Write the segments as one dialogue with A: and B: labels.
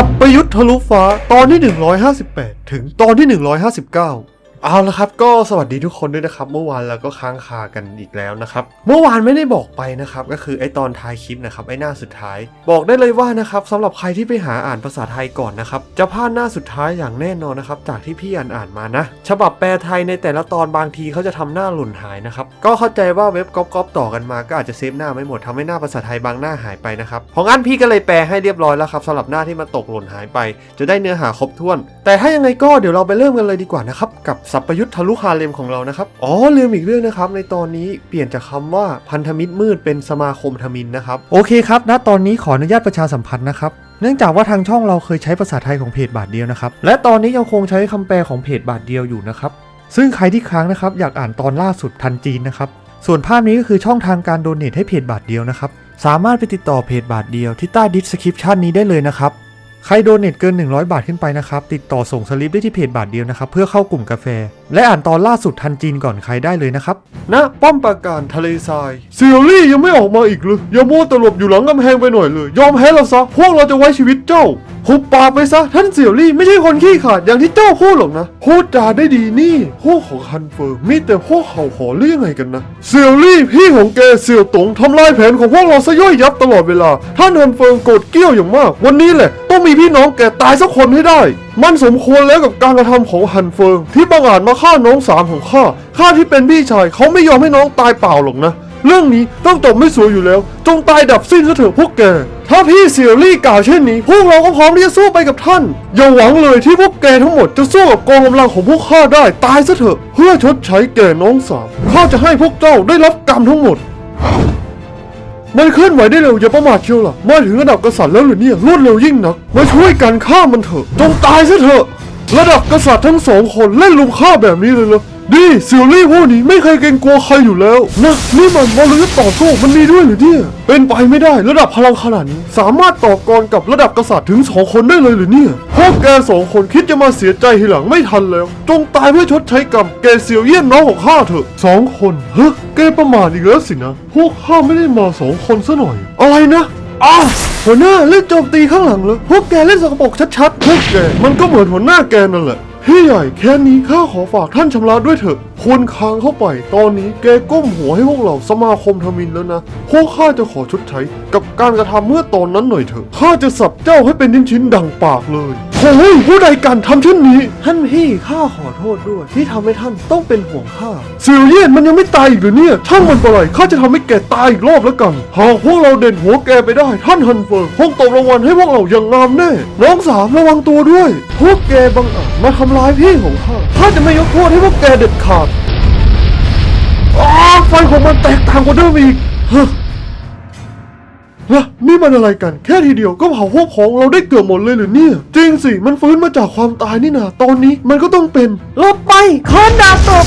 A: สับประยุทธ์ทะลุฟ้าตอนที่ 158 ถึงตอนที่ 159 เอาละครับก็สวัสดีทุกคนด้วยนะครับ เมื่อวานเราก็ค้างคากันอีกแล้วนะครับ เมื่อวานไม่ได้บอกไปนะครับ ก็คือไอตอนท้ายคลิปนะครับไอหน้าสุดท้าย บอกได้เลยว่านะครับสำหรับใครที่ไปหาอ่านภาษาไทยก่อนนะครับจะพลาดหน้าสุดท้ายอย่างแน่นอนนะครับจากที่พี่อ่านอ่านมานะ ฉบับแปลไทยในแต่ละตอนบางทีเขาจะทำหน้าหล่นหายนะครับก็เข้าใจว่าเว็บก๊อปก๊อปต่อกันมาก็อาจจะเซฟหน้าไม่หมดทำให้หน้าภาษาไทยบางหน้าหายไปนะครับเพราะงั้นพี่ก็เลยแปลให้เรียบร้อยแล้วครับสำหรับหน้าที่มันตกหล่นหายไป จะได้เนื้อหาครบถ้วน แต่ถ้ายังไงก็เดี๋ยวเราไปเริ่มกันเลยดีกว่านะครับกับสัพพยุทธ์ทะลุฮาเลมของเรานะครับ อ๋อลืมอีกเรื่องนะครับ ในตอนนี้เปลี่ยนจากคำว่าพันธมิตรมืดเป็นสมาคมทมินนะครับ โอเคครับณตอนนี้ขออนุญาตประชาสัมพันธ์นะครับเนื่องจากว่าทางช่องเราเคยใช้ภาษาไทยของเพจบาทเดียวนะครับ และตอนนี้ยังคงใช้คำแปลของเพจบาทเดียวอยู่นะครับ ซึ่งใครที่ค้างนะครับอยากอ่านตอนล่าสุดทันจีนนะครับ ส่วนภาพนี้ก็คือช่องทางการโดเนทให้เพจบาทเดียวนะครับ สามารถไปติดต่อเพจบาทเดียวที่ใต้ดิสคริปชันนี้ได้เลยนะครับ ใครโดเนทเกิน 100 บาทขึ้นไปนะครับ ติดต่อส่งสลิปได้ที่เพจบาทเดียวนะครับ เพื่อเข้ากลุ่มกาแฟ และอ่านตอนล่าสุดทันจีนก่อนใครได้เลยนะครับณป้อมปราการทะเลทรายเซียรี่ยังไม่ออกมาอีกเลยอย่ามัวแตหลบอยู่หลังกำแพงไปหน่อยเลย ยอมแพ้เราซะพวกเราจะไว้ชีวิตเจ้า หุบปากไปซะ ท่านเสี่ยวลี่ไม่ใช่คนขี้ขลาดอย่างที่เจ้าพูดหรอกนะพูดจาได้ดีนี่พวกของฮันเฟิร์มมีแต่พวกเขาขอเรื่องไงกันนะ เสี่ยวลี่พี่ของแกเสี่ยวตงทำลายแผนของพวกเราซะย่อยยับตลอดเวลา ท่านฮันเฟิร์มโกรธเกี้ยวอย่างมาก วันนี้แหละต้องมีพี่น้องแกตายสักคนให้ได้ มันสมควรแล้วกับการกระทำของฮันเฟิง ที่บังอาจมาฆ่าน้องสามของข้าข้าที่เป็นพี่ชายเขาไม่ยอมให้น้องตายเปล่าหรอกนะ เรื่องนี้ต้องจบไม่สวยอยู่แล้ว จงตายดับสิ้นซะเถอะพวกแก ถ้าพี่เสี่ยวลี่กล่าวเช่นนี้พวกเราก็พร้อมที่จะสู้ไปกับท่าน อย่าหวังเลยที่พวกแกทั้งหมดจะสู้กับกองกำลังของพวกข้าได้ตายซะเถอะ เพื่อชดใช้แก่น้องสามข้าจะให้พวกเจ้าได้รับกรรมทั้งหมด มันเคลื่อนไหวได้เร็วอย่าประมาทเชียวล่ะมาถึงระดับกษัตริย์แล้วหรือเนี่ยรวดเร็วยิ่งนักมาช่วยกันฆ่ามันเถอะจงตายซะเถอะ ระดับกษัตริย์ทั้งสองคนเล่นลุมฆ่าแบบนี้เลยเหรอ ดีเซียวลี่พวกนี้ไม่เคยเกรงกลัวใครอยู่แล้วนะนี่มันวรยุทธ์ต่อสู้มันมีด้วยหรือเนี่ยเป็นไปไม่ได้ระดับพลังขนาดนี้ สามารถต่อกรกับระดับกษัตริย์ถึงสองคนได้เลยหรือเนี่ยพวกแกสองคนคิดจะมาเสียใจทีหลังไม่ทันแล้ว จงตายเพื่อชดใช้กรรมแกเซียวเยี่ยนน้องของข้าเถอะสองคนเฮ้ยแกประมาทอีกแล้วสินะ พวกข้าไม่ได้มาสองคนซะหน่อย อะไรนะอ้าวหัวหน้าเล่นโจมตีข้างหลังเลยพวกแกเล่นสกปรกชัดๆพวกแกมันก็เหมือนหัวหน้าแกนั่นแหละ พี่ใหญ่แค่นี้ข้าขอฝากท่านชำระด้วยเถอะ ควรค้างเข้าไป ตอนนี้แกก้มหัวให้พวกเราสมาคมทมินแล้วนะ พวกข้าจะขอชดใช้กับการกระทำเมื่อตอนนั้นหน่อยเถอะ ข้าจะสับเจ้าให้เป็นชิ้นๆดังปากเลยโอ้ยผู้ใดกันทำเช่นนี้ ท่านพี่ข้าขอโทษด้วย ที่ทำให้ท่านต้องเป็นห่วงข้าเซียวเยี่ยนมันยังไม่ตายอีกหรือเนี่ย ช่างมันไปเลยข้าจะทำให้แกตายอีกรอบแล้วกัน หากพวกเราเด่นหัวแกไปได้ ท่านฮันเฟิงคงตบรางวัลให้พวกเราอย่างงามแน่ น้องสามระวังตัวด้วย พวกแกบังอาจมาทำร้ายพี่ของข้า ข้าจะไม่ยกโทษให้พวกแกเด็ดขาด อ้าไฟของมันแตกต่างกว่าเดิมอีกเฮ้อฮะนี่มันอะไรกัน แค่ทีเดียวก็เผาพวกของเราได้เกือบหมดเลยเหรือเนี่ย จริงสิ มันฟื้นมาจากความตายนี่นาตอนนี้มันก็ต้องเป็นลบไปคอนดาบตก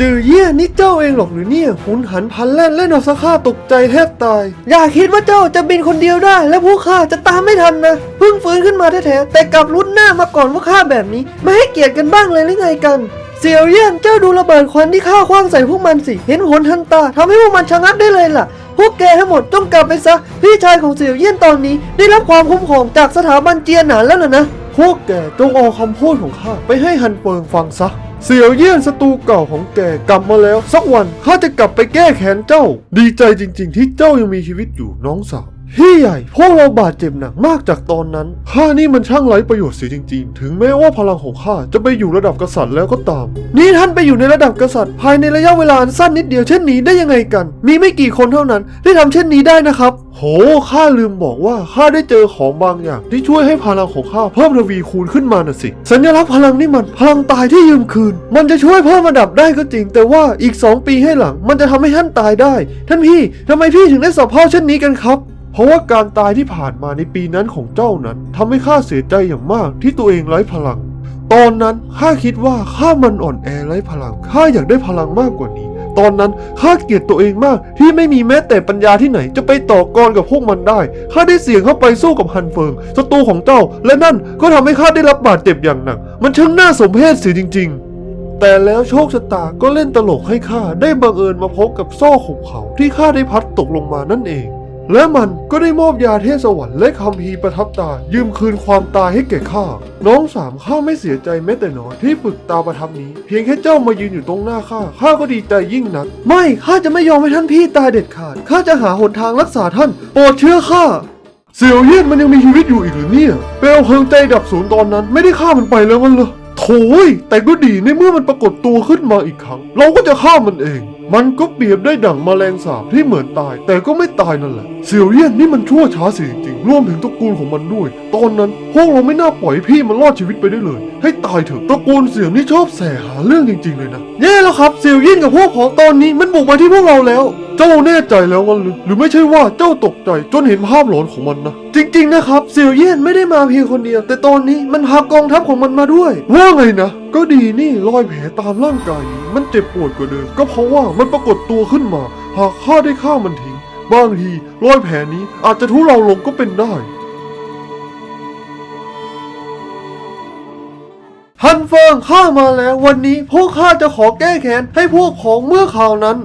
A: จือเยี่ยนี่เจ้าเองหรอกหรือเนี่ยหุนหันพลันแล่นเล่นเอาซะข้าตกใจแทบตาย อย่าคิดว่าเจ้าจะบินคนเดียวได้ และพวกข้าจะตามไม่ทันนะเพิ่งฟื้นขึ้นมาแท้ๆแต่กลับรุดหน้ามาก่อนพวกข้าแบบนี้ ไม่ให้เกียรติกันบ้างเลยหรือไงกัน เสี่ยวเยี่ยนเจ้าดูระเบิดควันที่ข้าคว้างใส่พวกมันสิ เห็นหนทันตาทำให้พวกมันชะงักได้เลยล่ะ พวกแกทั้งหมดต้องกลับไปซะ พี่ชายของเสี่ยวเยี่ยนตอนนี้ ได้รับความคุ้มครองจากสถาบันเจียหนานแล้วล่ะนะ พวกแกจงเอาคำพูดของข้าไปให้ฮันเฟิงฟังซะ เสี่ยวเยี่ยนศัตรูเก่าของแกกลับมาแล้ว สักวันข้าจะกลับไปแก้แค้นเจ้า ดีใจจริง ๆ ที่เจ้ายังมีชีวิตอยู่น้องสาว พี่ใหญ่ พวกเราบาดเจ็บหนักมากจากตอนนั้น ข้านี่มันช่างไร้ประโยชน์เสียจริง ๆ ถึงแม้ว่าพลังของข้าจะไปอยู่ระดับกษัตริย์แล้วก็ตาม นี่ท่านไปอยู่ในระดับกษัตริย์ ภายในระยะเวลาอันสั้นนิดเดียวเช่นนี้ได้ยังไงกัน มีไม่กี่คนเท่านั้นที่ทำเช่นนี้ได้นะครับ โห ข้าลืมบอกว่าข้าได้เจอของบางอย่าง ที่ช่วยให้พลังของข้าเพิ่มทวีคูณขึ้นมาน่ะสิ สัญลักษณ์พลังนี่มันพลังตายที่ยืมคืน มันจะช่วยเพิ่มระดับได้ก็จริง แต่ว่าอีก 2 ปีให้หลัง มันจะทำให้ท่านตายได้ ท่านพี่ทำไมพี่ถึงได้สอบพ่อเช่นนี้กันครับ เพราะว่าการตายที่ผ่านมาในปีนั้นของเจ้านั้นทำให้ข้าเสียใจอย่างมากที่ตัวเองไร้พลัง ตอนนั้นข้าคิดว่าข้ามันอ่อนแอไร้พลังข้าอยากได้พลังมากกว่านี้ ตอนนั้นข้าเกลียดตัวเองมากที่ไม่มีแม้แต่ปัญญาที่ไหน จะไปต่อกรกับพวกมันได้ข้าได้เสี่ยงเข้าไปสู้กับฮันเฟิงศัตรูของเจ้า และนั่นก็ทำให้ข้าได้รับบาดเจ็บอย่างหนัก มันช่างน่าสมเพชเสียจริง ๆแต่แล้วโชคชะตาก็เล่นตลกให้ข้าได้บังเอิญมาพบกับโซ่ขุบเขาที่ข้าได้พัดตกลงมานั่นเอง และมันก็ได้มอบยาเทพสวรรค์และคัมภีประทับตา ยืมคืนความตายให้แก่ข้า น้องสามข้าไม่เสียใจแม้แต่น้อยที่ฝึกตาประทับนี้ เพียงแค่เจ้ามายืนอยู่ตรงหน้าข้าข้าก็ดีใจยิ่งนัก ไม่ข้าจะไม่ยอมให้ท่านพี่ตายเด็ดขาดข้าจะหาหนทางรักษาท่าน โปรดเชื่อข้าเสี่ยวเยี่ยนมันยังมีชีวิตอยู่อีกหรือเนี่ยเปลวเพลิงใจดับศูนตอนนั้นไม่ได้ฆ่ามันไปแล้วมันเหรอโถ่ยแต่ก็ดีในเมื่อมันปรากฏตัวขึ้นมาอีกครั้ง เราก็จะฆ่ามันเอง มันก็เปรียบได้ดั่งแมลงสาบที่เหมือนตาย แต่ก็ไม่ตายนั่นแหละ เสี่ยวเยี่ยนนี่มันชั่วช้าเสียจริงๆรวมถึงตระกูลของมันด้วย ตอนนั้นพวกเราไม่น่าปล่อยพี่มันรอดชีวิตไปได้เลย ให้ตายเถอะตระกูลเสี่ยวนี่ชอบแสหาเรื่องจริง ๆ เลยนะแย่แล้วครับเสี่ยวเยี่ยนกับพวกของตอนนี้มันบุกมาที่พวกเราแล้ว เจ้าแน่ใจแล้วกันหรือหรือไม่ใช่ว่าเจ้าตกใจจนเห็นภาพหลอนของมันนะจริง ๆนะครับเสี่ยวเยี่ยนไม่ได้มาเพียงคนเดียว แต่ตอนนี้มันพากองทัพของมันมาด้วย ว่าไงนะ ก็ดีนี่รอยแผลตามร่างกายนี้มันเจ็บปวดกว่าเดิมก็เพราะว่ามันปรากฏตัวขึ้นมา หากข้าได้ฆ่ามันทิ้งบางทีรอยแผลนี้อาจจะทุเลาลงก็เป็นได้ฮันเฟิงข้ามาแล้ววันนี้พวกข้าจะขอแก้แค้นให้พวกของเมื่อข่าวนั้น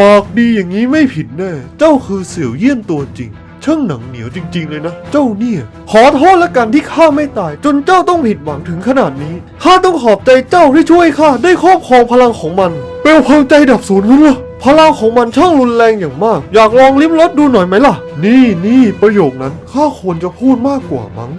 A: ปากดีอย่างนี้ไม่ผิดแน่ เจ้าคือเสี่ยวเยี่ยนตัวจริง ช่างหนังเหนียวจริง ๆ เลยนะ เจ้าเนี่ย ขอโทษละกันที่ข้าไม่ตาย จนเจ้าต้องผิดหวังถึงขนาดนี้ข้าต้องขอบใจเจ้าที่ช่วยข้าได้ครอบครองพลังของมันเปลวเพลิงใจดับศูนย์นั่นเหรอพลังของมันช่างรุนแรงอย่างมาก อยากลองลิ้มรสดูหน่อยไหมล่ะ นี่นี่ประโยคนั้นข้าควรจะพูดมากกว่ามั้ง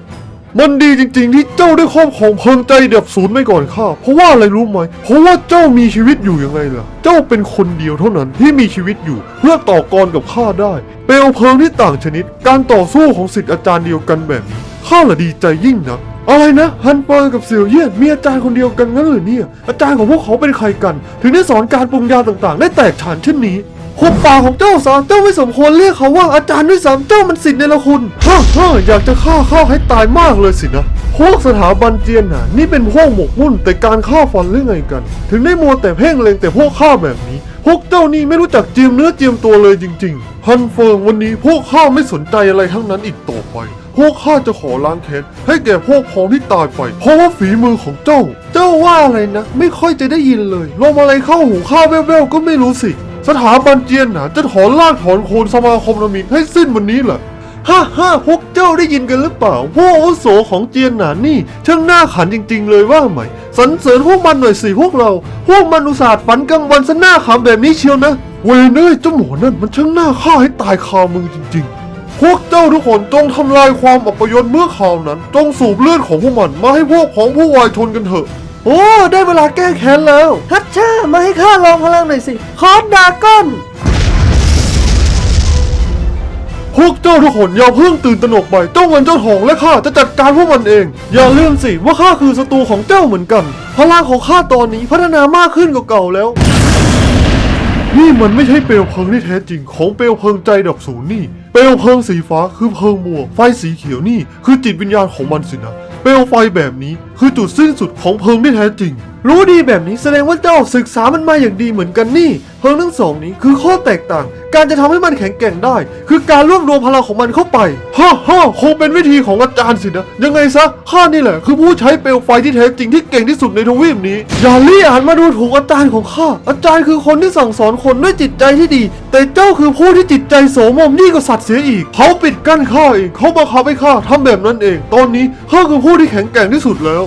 A: มันดีจริง ๆ ที่เจ้าได้ครอบครองเพลิงใจเดับศูนย์ไปก่อนข้าเพราะว่าอะไรรู้ไหม เพราะว่าเจ้ามีชีวิตอยู่ยังไงล่ะ เจ้าเป็นคนเดียวเท่านั้นที่มีชีวิตอยู่ เพื่อต่อกรกับข้าได้ เปลวเพลิงที่ต่างชนิด การต่อสู้ของสิทธิ์อาจารย์เดียวกันแบบนี้ข้าละดีใจยิ่งนะอะไรนะฮันเปิงกับเสี่ยวเยี่ยนมีอาจารย์คนเดียวกันงั้นหรือเนี่ย อาจารย์ของพวกเขาเป็นใครกัน ถึงได้สอนการปรุงยาต่างๆ ได้แตกฉานเช่นนี้ หุบปากของเจ้าซะเจ้าไม่สมควรเรียกเขาว่าอาจารย์ด้วยซ้ำเจ้ามันสิทธิ์ในละคุณฮ่าฮ่าอยากจะฆ่าข้าให้ตายมากเลยสินะ พวกสถาบันเจียนน่ะ นี่เป็นพวกหมกมุ่นแต่การฆ่าฟันหรือไงกัน ถึงได้มัวแต่เพ่งเล็งแต่พวกข้าแบบนี้ พวกเจ้านี่ไม่รู้จักเจียมเนื้อเจียมตัวเลยจริงๆฮันเฟิงวันนี้พวกข้าไม่สนใจอะไรทั้งนั้นอีกต่อไปพวกข้าจะขอล้างแค้นให้แก่พวกพ้องที่ตายไป เพราะว่าฝีมือของเจ้า เจ้าว่าอะไรนะ ไม่ค่อยจะได้ยินเลยลมอะไรเข้าหูข้าแว่วๆก็ไม่รู้สิ สถาบันเจียนหนาจะถอนรากถอนโคนสมาคมนามินให้สิ้นวันนี้แหละฮ่าฮ่าพวกเจ้าได้ยินกันหรือเปล่าพวกอาวุโสของเจียนหนานี่ช่างหน้าขันจริง ๆ เลยว่าไหมสรรเสริญพวกมันหน่อยสิพวกเรา พวกมันอุตส่าห์ฝันกลางวันซะหน้าขำแบบนี้เชียวนะ เวยเนยเจ้าหมอนั่นมันช่างหน้าฆ่าให้ตายคามือจริง ๆพวกเจ้าทุกคนจงทำลายความอัปยศเมื่อข่าวนั้น จงสูบเลือดของพวกมันมาให้พวกของผู้วายชนกันเถอะ โอ้ ได้เวลาแก้แค้นแล้วฮัชชามาให้ข้าลองพลังหน่อยสิ คอนดาก้อนพวกเจ้าทุกคนอย่าเพิ่งตื่นตระหนกไปเจ้าเงินเจ้าทองและข้าจะจัดการพวกมันเอง อย่าลืมสิว่าข้าคือศัตรูของเจ้าเหมือนกัน พลังของข้าตอนนี้พัฒนามากขึ้นกว่าเก่าแล้ว นี่มันไม่ใช่เปลวเพลิงที่แท้จริงของเปลวเพลิงใจดับศูนย์นี่ เปลวเพลิงสีฟ้าคือเพลิงมัวไฟสีเขียวนี่คือจิตวิญญาณของมันสินะ เปลวไฟแบบนี้คือจุดสิ้นสุดของเพลิงที่แท้จริง รู้ดีแบบนี้แสดงว่าเจ้าศึกษามันมาอย่างดีเหมือนกันนี่เพลิงทั้งสองนี้คือข้อแตกต่าง การจะทำให้มันแข็งแกร่งได้ คือการรวบรวมพลังของมันเข้าไปฮ่าฮ่าคงเป็นวิธีของอาจารย์สินะยังไงซะข้านี่แหละ คือผู้ใช้เปลวไฟที่แท้จริงที่เก่งที่สุดในทวีปนี้ อย่าลี่อ่านมาดูถูกอาจารย์ของข้าอาจารย์คือคนที่สั่งสอนคนด้วยจิตใจที่ดี แต่เจ้าคือผู้ที่จิตใจโสมมยิ่กว่าสัตว์เสียอีกเขาปิดกั้นข้าเองเขาบังคับให้ข้าทำแบบนั้นเอง ตอนนี้ข้าคือผู้ที่แข็งแกร่งที่สุดแล้ว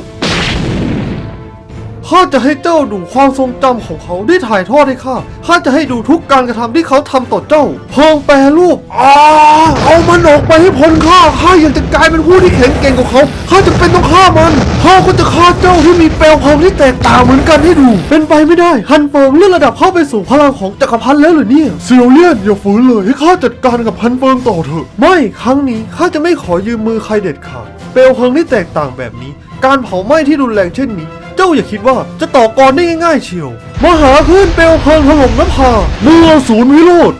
A: ข้าจะให้เจ้าดูความทรงจำของเขาได้ถ่ายทอดให้ข้า ข้าจะให้ดูทุกการกระทำที่เขาทำต่อเจ้าเพิ่งแปรรูปอ่าเอามันออกไปให้พ้นข้า ข้าอยากจะกลายเป็นผู้ที่แข็งแกร่งกว่าเขา ข้าจะเป็นต้องฆ่ามัน ข้าก็จะฆ่าเจ้าที่มีเปลวเพลิงที่แตกต่างเหมือนกันให้ดู เป็นไปไม่ได้ ฮันเฟิงเลื่อนระดับเข้าไปสู่พลังของจักรพรรดิแล้วเหรือเนี่ยเซียวเลียนอย่าฝืนเลยให้ข้าจัดการกับฮันเฟิงต่อเถอะ ไม่ครั้งนี้ข้าจะไม่ขอยืมมือใครเด็ดขาด เปลวเพลิงที่แตกต่างแบบนี้ การเผาไหม้ที่รุนแรงเช่นนี้ เจ้าอย่าคิดว่าจะต่อกรได้ง่ายๆเชียว มหาคลื่นเปลวเพลิงถล่มนภาเมื่อศูนย์วิโรธ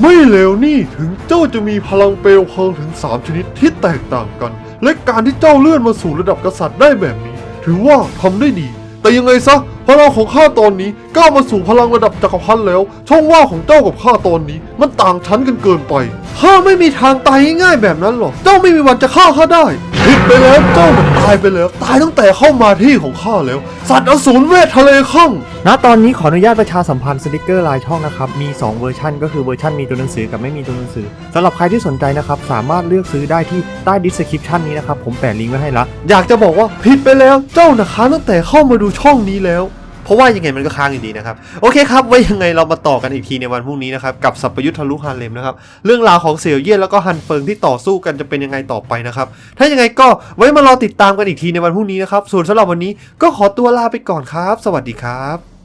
A: ไม่เลวนี่ถึงเจ้าจะมีพลังเปลวเพลิงถึง 3 ชนิดที่แตกต่างกัน และการที่เจ้าเลื่อนมาสู่ระดับกษัตริย์ได้แบบนี้ ถือว่าทำได้ดี แต่ยังไงซะพลังของข้าตอนนี้ก้าวมาสู่พลังระดับจักรพรรดิแล้ว ช่องว่างของเจ้ากับข้าตอนนี้ มันต่างชั้นกันเกินไป ข้าไม่มีทางตายง่ายๆแบบนั้นหรอก เจ้าไม่มีวันจะฆ่าข้าได้ผิดไปแล้วเจ้ามันตายไปแล้ว ตายตั้งแต่เข้ามาที่ของข้าแล้ว สัตว์อสูรเวททะเลข้อง
B: ณตอนนี้ขออนุญาตประชาสัมพันธ์สติกเกอร์ลายช่องนะครับ มี 2 เวอร์ชันก็คือเวอร์ชันมีตัวหนังสือกับไม่มีตัวหนังสือสำหรับใครที่สนใจนะครับ สามารถเลือกซื้อได้ที่ใต้ดิสคริปชันนี้นะครับ ผมแปะลิงก์ไว้ให้ละ
A: อยากจะบอกว่าผิดไปแล้วเจ้านะค้างตั้งแต่เข้ามาดูช่องนี้แล้ว เพราะว่ายังไงมันก็ค้างอยู่ดีนะครับโอเคครับไว้ยังไงเรามาต่อกันอีกทีในวันพรุ่งนี้นะครับกับสัพยุทธทะลุฮาเลมนะครับเรื่องราวของเสี่ยวเย่นแล้วก็ฮันเฟิงที่ต่อสู้กันจะเป็นยังไงต่อไปนะครับถ้ายังไงก็ไว้มารอติดตามกันอีกทีในวันพรุ่งนี้นะครับส่วนสำหรับวันนี้ก็ขอตัวลาไปก่อนครับ สวัสดีครับ